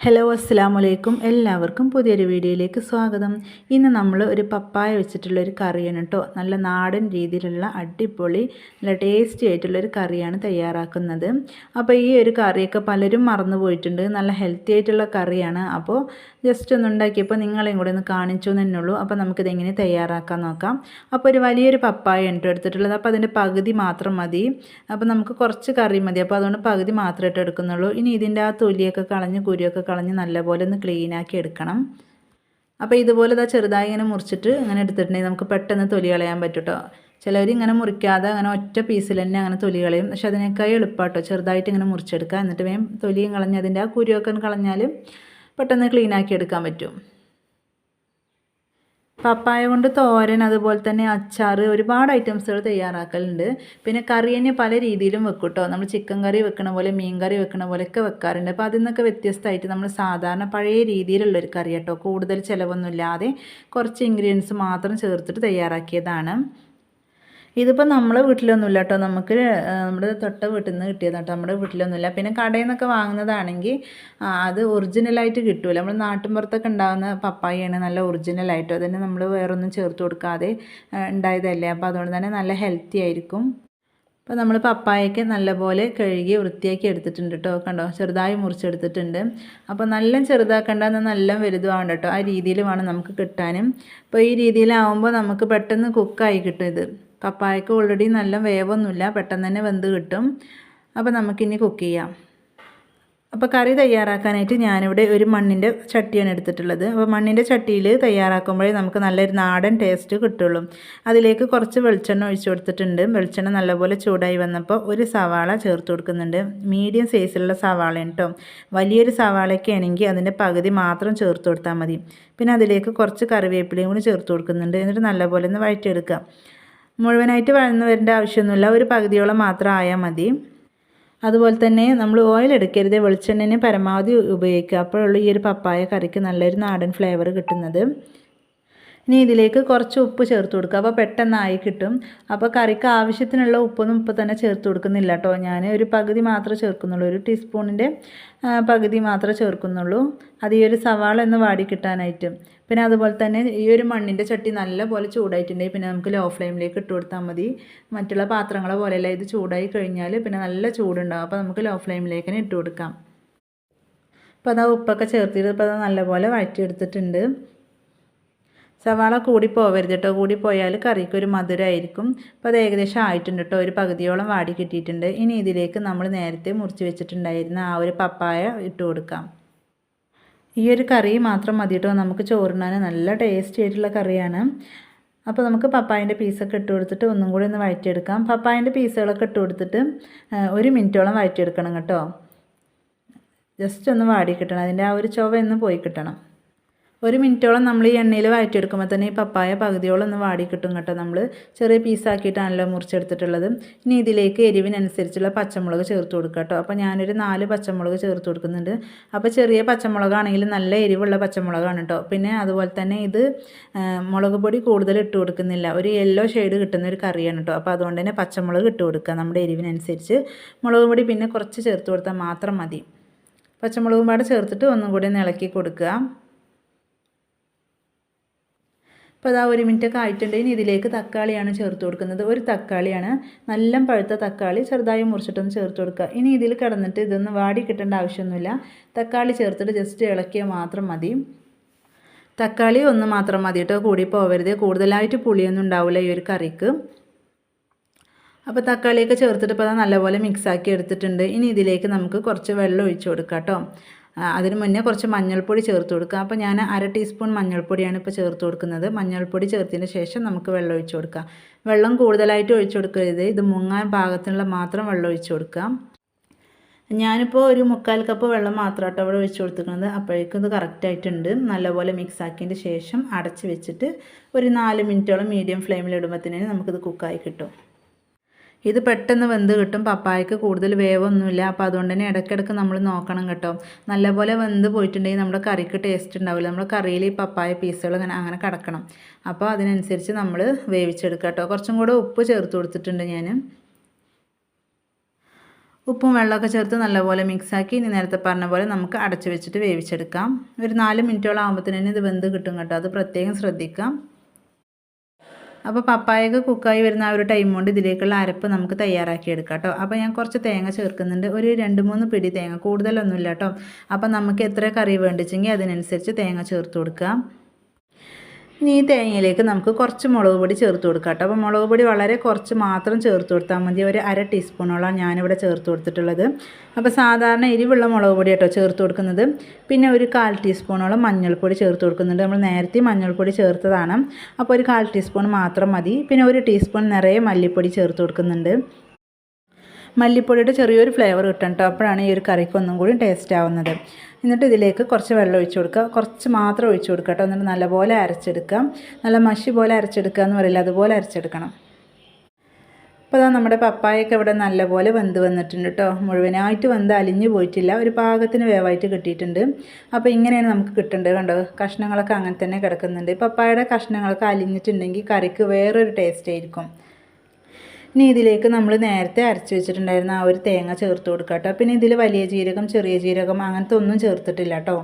Hello അസ്സാമലൈക്കും എല്ലാവർക്കും പുതിയൊരു വീഡിയോയിലേക്ക് സ്വാഗതം. ഇന്ന് നമ്മൾ ഒരു പപ്പായ വെച്ചിട്ടുള്ള ഒരു കറിയാണ് കേട്ടോ നല്ല നാടൻ രീതിയിലുള്ള അടിപൊളി നല്ല ടേസ്റ്റി ആയിട്ടുള്ള ഒരു കറിയാണ് തയ്യാറാക്കുന്നത്. അപ്പോൾ ഈ ഒരു കറിയൊക്കെ പലരും മറന്നു പോയിട്ടുണ്ട്. നല്ല ഹെൽത്തി ആയിട്ടുള്ള കറിയാണ്. അപ്പോൾ ജസ്റ്റ് ഒന്ന് ഉണ്ടാക്കിയപ്പോൾ നിങ്ങളെയും കൂടെ ഒന്ന് കാണിച്ചു തന്നെ ഉള്ളൂ അപ്പോൾ നമുക്കിത് എങ്ങനെ തയ്യാറാക്കാൻ നോക്കാം. അപ്പോൾ ഒരു വലിയൊരു പപ്പായ ഉണ്ട് എടുത്തിട്ടുള്ളത്. അപ്പോൾ അതിന്റെ പകുതി മാത്രം മതി. അപ്പോൾ നമുക്ക് കുറച്ച് കറി മതി. അപ്പോൾ അതുകൊണ്ട് പകുതി മാത്രമേ ഇട്ട് എടുക്കുന്നുള്ളൂ. ഇനി ഇതിന്റെ ആ തൊലിയൊക്കെ കളഞ്ഞ് കുരുവൊക്കെ കളഞ്ഞ് നല്ലപോലെ ഒന്ന് ക്ലീനാക്കി എടുക്കണം. അപ്പോൾ ഇതുപോലെ ഇതാ ചെറുതായി ഇങ്ങനെ മുറിച്ചിട്ട് ഇങ്ങനെ എടുത്തിട്ടുണ്ടെങ്കിൽ നമുക്ക് പെട്ടെന്ന് തൊലി കളയാൻ പറ്റും കേട്ടോ ചിലവർ ഇങ്ങനെ മുറിക്കാതെ അങ്ങനെ ഒറ്റ പീസിൽ തന്നെ അങ്ങനെ തൊലി കളയും. പക്ഷെ അതിനേക്കാൾ എളുപ്പമാട്ടോ ചെറുതായിട്ട് ഇങ്ങനെ മുറിച്ചെടുക്കുക എന്നിട്ട് വേഗം തൊലിയും കളഞ്ഞ് അതിന്റെ ആ കുരുവൊക്കെ കളഞ്ഞാൽ പെട്ടെന്ന് ക്ലീനാക്കി എടുക്കാൻ പറ്റും. പപ്പായ കൊണ്ട് തോരൻ അതുപോലെ തന്നെ അച്ചാർ ഒരുപാട് ഐറ്റംസുകൾ തയ്യാറാക്കലുണ്ട്. പിന്നെ കറി തന്നെ പല രീതിയിലും വെക്കും കേട്ടോ നമ്മൾ ചിക്കൻ കറി വെക്കണ പോലെ മീൻ കറി വെക്കണ പോലെയൊക്കെ വെക്കാറുണ്ട്. അപ്പോൾ അതിൽ നിന്നൊക്കെ വ്യത്യസ്തമായിട്ട് നമ്മൾ സാധാരണ പഴയ രീതിയിലുള്ളൊരു കറി കേട്ടോ കൂടുതൽ ചിലവൊന്നുമില്ലാതെ കുറച്ച് ഇൻഗ്രീഡിയൻസ് മാത്രം ചേർത്തിട്ട് തയ്യാറാക്കിയതാണ്. ഇതിപ്പോൾ നമ്മളെ വീട്ടിലൊന്നുമില്ല കേട്ടോ നമുക്ക് നമ്മുടെ തൊട്ട വീട്ടിൽ നിന്ന് കിട്ടിയതാണ് കേട്ടോ നമ്മുടെ വീട്ടിലൊന്നുമില്ല. പിന്നെ കടയിൽ നിന്നൊക്കെ വാങ്ങുന്നതാണെങ്കിൽ അത് ഒറിജിനലായിട്ട് കിട്ടില്ല നമ്മൾ നാട്ടിൻപുറത്തൊക്കെ ഉണ്ടാകുന്ന പപ്പായയാണ് നല്ല ഒറിജിനലായിട്ട്. അതിന് നമ്മൾ വേറൊന്നും ചേർത്ത് കൊടുക്കാതെ ഉണ്ടായതല്ലേ. അപ്പോൾ അതുകൊണ്ട് തന്നെ നല്ല ഹെൽത്തി ആയിരിക്കും. അപ്പോൾ നമ്മൾ പപ്പായൊക്കെ നല്ലപോലെ കഴുകി വൃത്തിയാക്കി എടുത്തിട്ടുണ്ട് കേട്ടോ കണ്ടോ? ചെറുതായി മുറിച്ചെടുത്തിട്ടുണ്ട്. അപ്പോൾ നല്ല ചെറുതാക്കണ്ട എന്നാൽ നല്ല വലുതുമാണ് കേട്ടോ ആ രീതിയിൽ വേണം നമുക്ക് കിട്ടാനും. അപ്പോൾ ഈ രീതിയിലാവുമ്പോൾ നമുക്ക് പെട്ടെന്ന് കുക്കായി കിട്ടും ഇത്. പപ്പായക്ക് ഓൾറെഡി നല്ല വേവൊന്നുമില്ല പെട്ടെന്ന് തന്നെ വെന്ത് കിട്ടും. അപ്പോൾ നമുക്കിനി കുക്ക് ചെയ്യാം. അപ്പോൾ കറി തയ്യാറാക്കാനായിട്ട് ഞാനിവിടെ ഒരു മണ്ണിന്റെ ചട്ടിയാണ് എടുത്തിട്ടുള്ളത്. അപ്പോൾ മണ്ണിന്റെ ചട്ടിയിൽ തയ്യാറാക്കുമ്പോഴേ നമുക്ക് നല്ലൊരു നാടൻ ടേസ്റ്റ് കിട്ടുള്ളൂ. അതിലേക്ക് കുറച്ച് വെളിച്ചെണ്ണ ഒഴിച്ചു കൊടുത്തിട്ടുണ്ട്. വെളിച്ചെണ്ണ നല്ലപോലെ ചൂടായി വന്നപ്പോൾ ഒരു സവാള ചേർത്ത് കൊടുക്കുന്നുണ്ട്. മീഡിയം സൈസിലുള്ള സവാളയാണ് കേട്ടോ വലിയൊരു സവാളയൊക്കെ ആണെങ്കിൽ അതിന്റെ പകുതി മാത്രം ചേർത്ത് കൊടുത്താൽ മതി. പിന്നെ അതിലേക്ക് കുറച്ച് കറിവേപ്പിലയും കൂടി ചേർത്ത് കൊടുക്കുന്നുണ്ട്. എന്നിട്ട് നല്ലപോലെ ഒന്ന് വഴറ്റിയെടുക്കുക മുഴുവനായിട്ട് വഴന്ന് വരേണ്ട ആവശ്യമൊന്നുമില്ല. ഒരു പകുതിയോളം മാത്രം ആയാൽ മതി. അതുപോലെ തന്നെ നമ്മൾ ഓയിൽ എടുക്കരുത്. വെളിച്ചെണ്ണനെ പരമാവധി ഉപയോഗിക്കുക. അപ്പോഴുള്ള ഈ ഒരു പപ്പായ കറിക്ക് നല്ലൊരു നാടൻ ഫ്ലേവർ കിട്ടുന്നത്. ഇനി ഇതിലേക്ക് കുറച്ച് ഉപ്പ് ചേർത്ത് കൊടുക്കുക. അപ്പോൾ പെട്ടെന്നായി കിട്ടും. അപ്പോൾ കറിക്ക് ആവശ്യത്തിനുള്ള ഉപ്പൊന്നും ഇപ്പോൾ തന്നെ ചേർത്ത് കൊടുക്കുന്നില്ല കേട്ടോ. ഞാൻ ഒരു പകുതി മാത്രം ചേർക്കുന്നുള്ളൂ. ഒരു ടീസ്പൂണിന്റെ പകുതി മാത്രമേ ചേർക്കുന്നുള്ളൂ. അത് ഈ ഒരു സവാള എന്ന് വാടി കിട്ടാനായിട്ട്. പിന്നെ അതുപോലെ തന്നെ ഈ ഒരു മണ്ണിന്റെ ചട്ടി നല്ല പോലെ ചൂടായിട്ടുണ്ടെങ്കിൽ പിന്നെ നമുക്ക് ലോ ഫ്ലെയിമിലേക്ക് ഇട്ട് കൊടുത്താൽ മതി. മറ്റുള്ള പാത്രങ്ങളെ പോലെയല്ല ഇത് ചൂടായി കഴിഞ്ഞാൽ പിന്നെ നല്ല ചൂടുണ്ടാകും അപ്പോൾ നമുക്ക് ലോ ഫ്ലെയിമിലേക്ക് തന്നെ ഇട്ട് കൊടുക്കാം. അപ്പോൾ അതാ ഉപ്പൊക്കെ ചേർത്തിട്ട് ഇപ്പോൾ അത് നല്ലപോലെ വഴറ്റിയെടുത്തിട്ടുണ്ട്. സവാള കൂടി പോവരുത് കേട്ടോ. കൂടി പോയാൽ കറിക്ക് ഒരു മധുരമായിരിക്കും അപ്പോൾ അത് ഏകദേശം ആയിട്ടുണ്ട് കേട്ടോ. ഒരു പകുതിയോളം വാടി കിട്ടിയിട്ടുണ്ട്. ഇനി ഇതിലേക്ക് നമ്മൾ നേരത്തെ മുറിച്ച് വെച്ചിട്ടുണ്ടായിരുന്ന ആ ഒരു പപ്പായ ഇട്ട് കൊടുക്കാം. ഈ ഒരു കറി മാത്രം മതി കേട്ടോ നമുക്ക് ചോറിനാൻ നല്ല ടേസ്റ്റി ആയിട്ടുള്ള കറിയാണ്. അപ്പോൾ നമുക്ക് പപ്പായന്റെ പീസൊക്കെ ഇട്ട് കൊടുത്തിട്ട് ഒന്നും കൂടി ഒന്ന് വഴറ്റിയെടുക്കാം പപ്പായന്റെ പീസുകളൊക്കെ ഇട്ട് കൊടുത്തിട്ട് ഒരു മിനിറ്റോളം വഴറ്റിയെടുക്കണം കേട്ടോ. ജസ്റ്റ് ഒന്ന് വാടി കിട്ടണം. അതിന്റെ ആ ഒരു ചുവ ഒന്ന് പോയി കിട്ടണം. ഒരു മിനിറ്റോളം നമ്മൾ ഈ എണ്ണയിൽ വഴറ്റിയെടുക്കുമ്പോൾ തന്നെ ഈ പപ്പായ പകുതിയോളം ഒന്ന് വാടി കിട്ടും കേട്ടോ. നമ്മൾ ചെറിയ പീസാക്കിയിട്ടാണല്ലോ മുറിച്ചെടുത്തിട്ടുള്ളത്. ഇനി ഇതിലേക്ക് എരിവിനനുസരിച്ചുള്ള പച്ചമുളക് ചേർത്ത് കൊടുക്കുക കേട്ടോ. അപ്പോൾ ഞാനൊരു നാല് പച്ചമുളക് ചേർത്ത് കൊടുക്കുന്നുണ്ട്. അപ്പോൾ ചെറിയ പച്ചമുളകാണെങ്കിൽ നല്ല എരിവുള്ള പച്ചമുളകാണ് കേട്ടോ. പിന്നെ അതുപോലെ തന്നെ ഇത് മുളക് പൊടി കൂടുതൽ ഇട്ട് കൊടുക്കുന്നില്ല. ഒരു യെല്ലോ ഷെയ്ഡ് കിട്ടുന്ന ഒരു കറിയാണ് കേട്ടോ. അപ്പോൾ അതുകൊണ്ട് തന്നെ പച്ചമുളക് ഇട്ട് കൊടുക്കുക നമ്മുടെ എരിവിനനുസരിച്ച്. മുളക് പൊടി പിന്നെ കുറച്ച് ചേർത്ത് കൊടുത്താൽ മാത്രം മതി. പച്ചമുളകും പാടെ ചേർത്തിട്ട് ഒന്നും കൂടി ഒന്ന് ഇളക്കി കൊടുക്കുക. അപ്പോൾ അതാ ഒരു മിനിറ്റ് ഒക്കെ ആയിട്ടുണ്ട്. ഇനി ഇതിലേക്ക് തക്കാളിയാണ് ചേർത്ത് കൊടുക്കുന്നത്. ഒരു തക്കാളിയാണ്. നല്ല പഴുത്ത തക്കാളി ചെറുതായി മുറിച്ചിട്ടൊന്ന് ചേർത്ത് കൊടുക്കുക. ഇനി ഇതിൽ കിടന്നിട്ട് ഇതൊന്ന് വാടി കിട്ടേണ്ട ആവശ്യമൊന്നുമില്ല. തക്കാളി ചേർത്തിട്ട് ജസ്റ്റ് ഇളക്കിയാൽ മാത്രം മതി. തക്കാളി ഒന്ന് മാത്രം മതി കേട്ടോ. കൂടി പോവരുത് കൂടുതലായിട്ട് പുളിയൊന്നും ഉണ്ടാവില്ല ഈ ഒരു കറിക്ക്. അപ്പോൾ തക്കാളിയൊക്കെ ചേർത്തിട്ട് ഇപ്പോൾ നല്ലപോലെ മിക്സാക്കി എടുത്തിട്ടുണ്ട്. ഇനി ഇതിലേക്ക് നമുക്ക് കുറച്ച് വെള്ളം ഒഴിച്ചു കൊടുക്കാം കേട്ടോ. അതിന് മുന്നേ കുറച്ച് മഞ്ഞൾപ്പൊടി ചേർത്ത് കൊടുക്കുക. അപ്പോൾ ഞാൻ അര ടീസ്പൂൺ മഞ്ഞൾപ്പൊടിയാണ് ഇപ്പോൾ ചേർത്ത് കൊടുക്കുന്നത്. മഞ്ഞൾപ്പൊടി ചേർത്തതിന് ശേഷം നമുക്ക് വെള്ളം ഒഴിച്ചു കൊടുക്കാം. വെള്ളം കൂടുതലായിട്ട് ഒഴിച്ചു കൊടുക്കരുത്. ഇത് മുങ്ങാൻ പാകത്തിനുള്ള മാത്രം വെള്ളം ഒഴിച്ചു കൊടുക്കാം ഞാനിപ്പോൾ ഒരു മുക്കാൽ കപ്പ് വെള്ളം മാത്രമായിട്ട് അവിടെ ഒഴിച്ചു കൊടുത്തിരിക്കുന്നത്. അപ്പോഴേക്കും ഇത് കറക്റ്റായിട്ടുണ്ട് നല്ലപോലെ മിക്സ് ആക്കിയതിന് ശേഷം അടച്ച് വെച്ചിട്ട് ഒരു നാല് മിനിറ്റോളം മീഡിയം ഫ്ലെയിമിൽ ഇടുമ്പോഴത്തേനും നമുക്കിത് കുക്കായി കിട്ടും. ഇത് പെട്ടെന്ന് വെന്ത് കിട്ടും. പപ്പായക്ക് കൂടുതൽ വേവൊന്നുമില്ല. അപ്പോൾ അതുകൊണ്ട് തന്നെ ഇടയ്ക്കിടയ്ക്ക് നമ്മൾ നോക്കണം കേട്ടോ. നല്ലപോലെ വെന്ത് പോയിട്ടുണ്ടെങ്കിൽ നമ്മുടെ കറിക്ക് ടേസ്റ്റ് ഉണ്ടാവില്ല. നമ്മുടെ കറിയിൽ ഈ പപ്പായ പീസുകൾ അങ്ങനെ അങ്ങനെ കിടക്കണം. അപ്പോൾ അതിനനുസരിച്ച് നമ്മൾ വേവിച്ചെടുക്കുക കേട്ടോ. കുറച്ചും കൂടെ ഉപ്പ് ചേർത്ത് കൊടുത്തിട്ടുണ്ട് ഞാൻ. ഉപ്പും വെള്ളമൊക്കെ ചേർത്ത് നല്ലപോലെ മിക്സാക്കി ഇനി നേരത്തെ പറഞ്ഞ പോലെ നമുക്ക് അടച്ചു വെച്ചിട്ട് വേവിച്ചെടുക്കാം. ഒരു നാല് മിനിറ്റോളം ആകുമ്പോഴത്തേനും ഇത് വെന്ത് കിട്ടും കേട്ടോ. അത് പ്രത്യേകം ശ്രദ്ധിക്കാം. അപ്പോൾ പപ്പായൊക്കെ കുക്കായി വരുന്ന ആ ഒരു ടൈം കൊണ്ട് ഇതിലേക്കുള്ള അരപ്പ് നമുക്ക് തയ്യാറാക്കി എടുക്കാം കേട്ടോ അപ്പോൾ ഞാൻ കുറച്ച് തേങ്ങ ചേർക്കുന്നുണ്ട്. ഒരു രണ്ട് മൂന്ന് പിടി തേങ്ങ. കൂടുതലൊന്നുമില്ല കേട്ടോ അപ്പോൾ നമുക്ക് എത്ര കറി വേണ്ടിച്ചെങ്കിൽ അതിനനുസരിച്ച് തേങ്ങ ചേർത്ത് കൊടുക്കാം. ഇനി ഈ തേങ്ങയിലേക്ക് നമുക്ക് കുറച്ച് മുളക് പൊടി ചേർത്ത് കൊടുക്കാം കേട്ടോ. അപ്പോൾ മുളക് പൊടി വളരെ കുറച്ച് മാത്രം ചേർത്ത് കൊടുത്താൽ മതി. ഒരു അര ടീസ്പൂണോളം ഞാനിവിടെ ചേർത്ത് കൊടുത്തിട്ടുള്ളത്. അപ്പോൾ സാധാരണ എരിവുള്ള മുളക് പൊടി കേട്ടോ ചേർത്ത് കൊടുക്കുന്നത്. പിന്നെ ഒരു കാൽ ടീസ്പൂണോളം മഞ്ഞൾപ്പൊടി ചേർത്ത് കൊടുക്കുന്നുണ്ട്. നമ്മൾ നേരത്തെ മഞ്ഞൾപ്പൊടി ചേർത്തതാണ്. അപ്പോൾ ഒരു കാൽ ടീസ്പൂൺ മാത്രം മതി. പിന്നെ ഒരു ടീസ്പൂൺ നിറയെ മല്ലിപ്പൊടി ചേർത്ത് കൊടുക്കുന്നുണ്ട്. മല്ലിപ്പൊടിയുടെ ചെറിയൊരു ഫ്ലേവർ കിട്ടണം കേട്ടോ അപ്പോഴാണ് ഈ ഒരു കറിക്ക് ഒന്നും കൂടി ടേസ്റ്റ് ആവുന്നത്. എന്നിട്ട് ഇതിലേക്ക് കുറച്ച് വെള്ളം ഒഴിച്ച് കൊടുക്കുക. കുറച്ച് മാത്രം ഒഴിച്ച് കൊടുക്കുക കേട്ടോ എന്നിട്ട് നല്ലപോലെ അരച്ചെടുക്കാം നല്ല മഷി പോലെ അരച്ചെടുക്കുക എന്ന് പറയില്ല? അതുപോലെ അരച്ചെടുക്കണം. അപ്പോൾ അതാ നമ്മുടെ പപ്പായൊക്കെ ഇവിടെ നല്ലപോലെ വെന്ത് വന്നിട്ടുണ്ട് കേട്ടോ മുഴുവനായിട്ട് വെന്ത് അലിഞ്ഞു പോയിട്ടില്ല. ഒരു പാകത്തിന് വേവായിട്ട് കിട്ടിയിട്ടുണ്ട്. അപ്പോൾ ഇങ്ങനെയാണ് നമുക്ക് കിട്ടേണ്ടത് കണ്ടോ? കഷ്ണങ്ങളൊക്കെ അങ്ങനെ തന്നെ കിടക്കുന്നുണ്ട്. പപ്പായയുടെ കഷ്ണങ്ങളൊക്കെ അലിഞ്ഞിട്ടുണ്ടെങ്കിൽ കറിക്ക് വേറൊരു ടേസ്റ്റ് ആയിരിക്കും. ഇനി ഇതിലേക്ക് നമ്മൾ നേരത്തെ അരച്ച് വെച്ചിട്ടുണ്ടായിരുന്ന ആ ഒരു തേങ്ങ ചേർത്ത് കൊടുക്കുക കേട്ടോ പിന്നെ ഇതിൽ വലിയ ജീരകം ചെറിയ ജീരകം അങ്ങനത്തെ ഒന്നും ചേർത്തിട്ടില്ല കേട്ടോ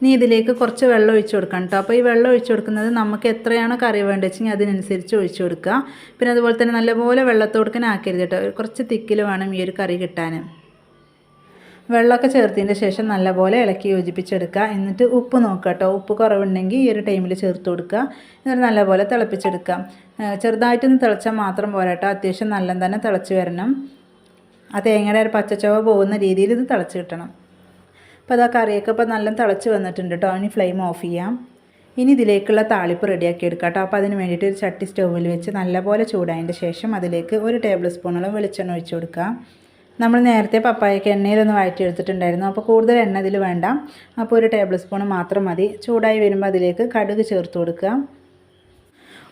ഇനി ഇതിലേക്ക് കുറച്ച് വെള്ളം ഒഴിച്ചു കൊടുക്കണം കേട്ടോ അപ്പോൾ ഈ വെള്ളം ഒഴിച്ചു കൊടുക്കുന്നത് നമുക്ക് എത്രയാണ് കറി വേണ്ടത് വെച്ചെങ്കിൽ അതിനനുസരിച്ച് ഒഴിച്ചു കൊടുക്കുക പിന്നെ അതുപോലെ തന്നെ നല്ലപോലെ വെള്ളത്തോടുക്കാൻ ആക്കരുത് കേട്ടോ കുറച്ച് തിക്കിൽ വേണം ഈ ഒരു കറി കിട്ടാൻ വെള്ളമൊക്കെ ചേർത്തതിന്റെ ശേഷം നല്ലപോലെ ഇളക്കി യോജിപ്പിച്ചെടുക്കുക. എന്നിട്ട് ഉപ്പ് നോക്കുക കേട്ടോ. ഉപ്പ് കുറവുണ്ടെങ്കിൽ ഈ ഒരു ടൈമിൽ ചേർത്ത് കൊടുക്കുക. എന്നിട്ട് നല്ലപോലെ തിളപ്പിച്ചെടുക്കുക. ചെറുതായിട്ടൊന്ന് തിളച്ചാൽ മാത്രം പോരാട്ടോ അത്യാവശ്യം നല്ല തന്നെ തിളച്ച് വരണം. ആ തേങ്ങയുടെ ഒരു പച്ചച്ചവ പോകുന്ന രീതിയിൽ ഇത് തിളച്ച് കിട്ടണം. അപ്പോൾ അതാ കറിയൊക്കെ ഇപ്പോൾ നല്ല തിളച്ച് വന്നിട്ടുണ്ട് കേട്ടോ. ഇനി ഫ്ലെയിം ഓഫ് ചെയ്യാം. ഇനി ഇതിലേക്കുള്ള താളിപ്പ് റെഡിയാക്കി എടുക്കാം കേട്ടോ. അപ്പോൾ അതിന് വേണ്ടിയിട്ട് ഒരു ചട്ടി സ്റ്റൗവിൽ വെച്ച് നല്ലപോലെ ചൂടായതിന്റെ ശേഷം അതിലേക്ക് ഒരു ടേബിൾ സ്പൂണോളം വെളിച്ചെണ്ണ ഒഴിച്ച് കൊടുക്കുക നമ്മൾ നേരത്തെ പപ്പായക്ക് എണ്ണയിലൊന്ന് വഴറ്റിയെടുത്തിട്ടുണ്ടായിരുന്നു അപ്പോൾ കൂടുതൽ എണ്ണ ഇതിൽ വേണ്ട. അപ്പോൾ ഒരു ടേബിൾ സ്പൂൺ മാത്രം മതി. ചൂടായി വരുമ്പോൾ അതിലേക്ക് കടുക് ചേർത്ത് കൊടുക്കുക.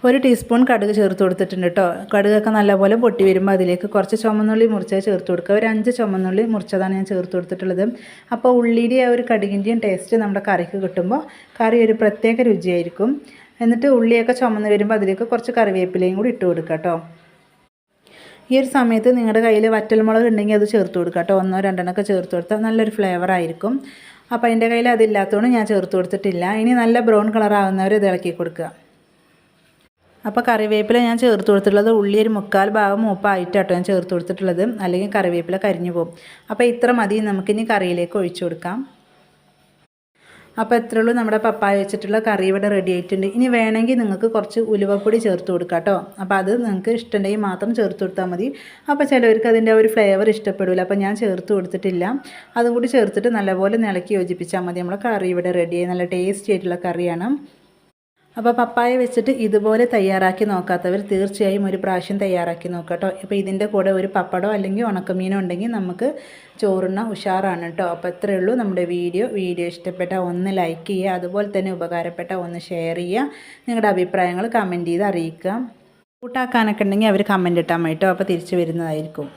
ഒരു ടീസ്പൂൺ കടുക് ചേർത്ത് കൊടുത്തിട്ടുണ്ട് കേട്ടോ. കടുകൊക്കെ നല്ലപോലെ പൊട്ടി വരുമ്പോൾ അതിലേക്ക് കുറച്ച് ചുമന്നുള്ളി മുറിച്ചത് ചേർത്ത് കൊടുക്കുക. ഒരു അഞ്ച് ചുമന്നുള്ളി മുറിച്ചതാണ് ഞാൻ ചേർത്ത് കൊടുത്തിട്ടുള്ളത്. അപ്പോൾ ഉള്ളിയുടെ ആ ഒരു കടുകിന്റെയും ടേസ്റ്റ് നമ്മുടെ കറിക്ക് കിട്ടുമ്പോൾ കറി ഒരു പ്രത്യേക രുചിയായിരിക്കും. എന്നിട്ട് ഉള്ളിയൊക്കെ ചുമന്ന് വരുമ്പോൾ അതിലേക്ക് കുറച്ച് കറിവേപ്പിലയും കൂടി ഇട്ട് കൊടുക്കുക കേട്ടോ. ഈ ഒരു സമയത്ത് നിങ്ങളുടെ കയ്യിൽ വറ്റൽമുളക് ഉണ്ടെങ്കിൽ അത് ചേർത്ത് കൊടുക്കുക കേട്ടോ ഒന്നോ രണ്ടെണ്ണമൊക്കെ ചേർത്ത് കൊടുത്താൽ നല്ലൊരു ഫ്ലേവർ ആയിരിക്കും. അപ്പോൾ എന്റെ കയ്യിൽ അതില്ലാത്തതുകൊണ്ട് ഞാൻ ചേർത്ത് കൊടുത്തിട്ടില്ല. ഇനി നല്ല ബ്രൗൺ കളർ ആവുന്നവർ ഇത് ഇളക്കി കൊടുക്കുക അപ്പോൾ കറിവേപ്പില ഞാൻ ചേർത്ത് കൊടുത്തിട്ടുള്ളത് ഉള്ളി ഒരു മുക്കാൽ ഭാഗം മൂപ്പായിട്ടാട്ടോ ഞാൻ ചേർത്ത് കൊടുത്തിട്ടുള്ളത്. അല്ലെങ്കിൽ കറിവേപ്പില കരിഞ്ഞു പോകും. അപ്പോൾ ഇത്ര മതി. നമുക്കിനി കറിയിലേക്ക് ഒഴിച്ചു കൊടുക്കാം. അപ്പോൾ എത്ര ഉള്ളൂ നമ്മുടെ പപ്പായ വെച്ചിട്ടുള്ള കറി ഇവിടെ റെഡി ആയിട്ടുണ്ട്. ഇനി വേണമെങ്കിൽ നിങ്ങൾക്ക് കുറച്ച് ഉലുവപ്പൊടി ചേർത്ത് കൊടുക്കാം കേട്ടോ. അപ്പോൾ അത് നിങ്ങൾക്ക് ഇഷ്ടമുണ്ടെങ്കിൽ മാത്രം ചേർത്ത് കൊടുത്താൽ മതി. അപ്പോൾ ചിലവർക്ക് അതിന്റെ ഒരു ഫ്ലേവർ ഇഷ്ടപ്പെടില്ല അപ്പോൾ ഞാൻ ചേർത്ത് കൊടുത്തിട്ടില്ല. അതും കൂടി ചേർത്തിട്ട് നല്ലപോലെ നിളക്കി യോജിപ്പിച്ചാൽ മതി. നമ്മുടെ കറി ഇവിടെ റെഡിയായി നല്ല ടേസ്റ്റി ആയിട്ടുള്ള കറിയാണ്. അപ്പോൾ പപ്പായ വെച്ചിട്ട് ഇതുപോലെ തയ്യാറാക്കി നോക്കാത്തവർ തീർച്ചയായും ഒരു പ്രാവശ്യം തയ്യാറാക്കി നോക്കട്ടോ അപ്പോൾ ഇതിന്റെ കൂടെ ഒരു പപ്പടോ അല്ലെങ്കിൽ ഉണക്കമീനോ ഉണ്ടെങ്കിൽ നമുക്ക് ചോറുണ്ണ ഉഷാറാണ് കേട്ടോ. അപ്പോൾ ഇത്രയേ ഉള്ളൂ നമ്മുടെ വീഡിയോ. വീഡിയോ ഇഷ്ടപ്പെട്ട ഒന്ന് ലൈക്ക് ചെയ്യുക അതുപോലെ തന്നെ ഉപകാരപ്പെട്ട ഒന്ന് ഷെയർ ചെയ്യുക നിങ്ങളുടെ അഭിപ്രായങ്ങൾ കമന്റ് ചെയ്ത് അറിയിക്കുക. കൂട്ടാക്കാനൊക്കെ ഉണ്ടെങ്കിൽ അവർ കമന്റ് ഇട്ടാൽ മതി കേട്ടോ. അപ്പോൾ തിരിച്ചു വരുന്നതായിരിക്കും.